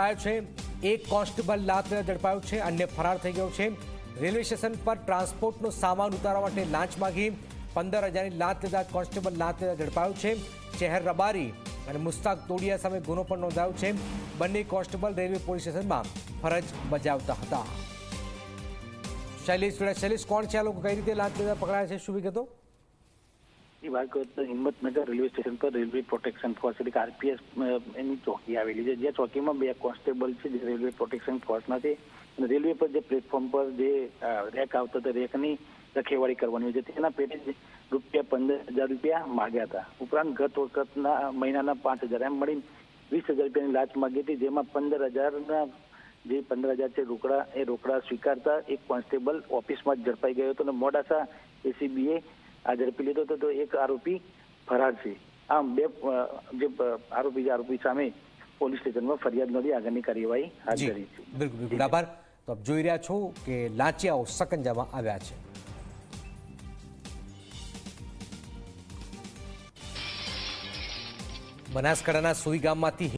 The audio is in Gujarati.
ઝડપાયો છે. એક કોન્સ્ટેબલ લાત લેતા ઝડપાયો છે. અન્ય ફરાર થઈ ગયો છે. રેલવે સ્ટેશન પર ટ્રાન્સપોર્ટનો સામાન ઉતારવા માટે લાંચ માગી. પંદર હજારની લાત લેતા કોન્સ્ટેબલ લાત લેતા ઝડપાયો છે. ચહેર રબારી અને મુસ્તાક તોડિયા સામે ગુનો પણ નોંધાયો છે. બંને કોન્સ્ટેબલ રેલવે પોલીસ સ્ટેશનમાં ફરજ બજાવતા હતા. શૈલેષ શૈલેષ, કોણ છે? આ લોકો કઈ રીતે લાંચ લેતા પકડાયા છે? શું વિગતો? એ વાત કરું તો હિંમતનગર રેલવે સ્ટેશન પર રેલવે પ્રોટેક્શન ફોર્સ, એટલે આરપીએસ એની ચોકી આવેલી છે. જે ચોકીમાં બે કોન્સ્ટેબલ છે જે રેલવે પ્રોટેક્શન ફોર્સના છે. રેલવે પર જે પ્લેટફોર્મ પર જે રેક આવતો હતો, રેકની રખેવાળી કરવાની હોય છે, તેના પેટે રૂપિયા પંદર હજાર રૂપિયા માગ્યા હતા. ઉપરાંત ગત વખતના મહિનાના પાંચ હજાર એમ મળીને વીસ હજાર રૂપિયાની લાંચ માગી હતી, જેમાં પંદર હજારના જે પંદર હજાર છે રોકડા, એ રોકડા સ્વીકારતા એક કોન્સ્ટેબલ ઓફિસમાં જ ઝડપાઈ ગયો હતો અને મોડાસા એસીબીએ આ ઝડપી લીધો હતો તો એક આરોપી ફરાર છે. આમ બે જે આરોપી જે આરોપી સામે પોલીસ સ્ટેશનમાં ફરિયાદ નોંધી આગળની કાર્યવાહી હાથ ધરી છે. બિલકુલ બિલકુલ. આભાર. તો આપ જોઈ રહ્યા છો કે લાંચિયાઓ સકંજામાં આવ્યા છે. બનાસકાંઠાના સુઈ ગામમાંથી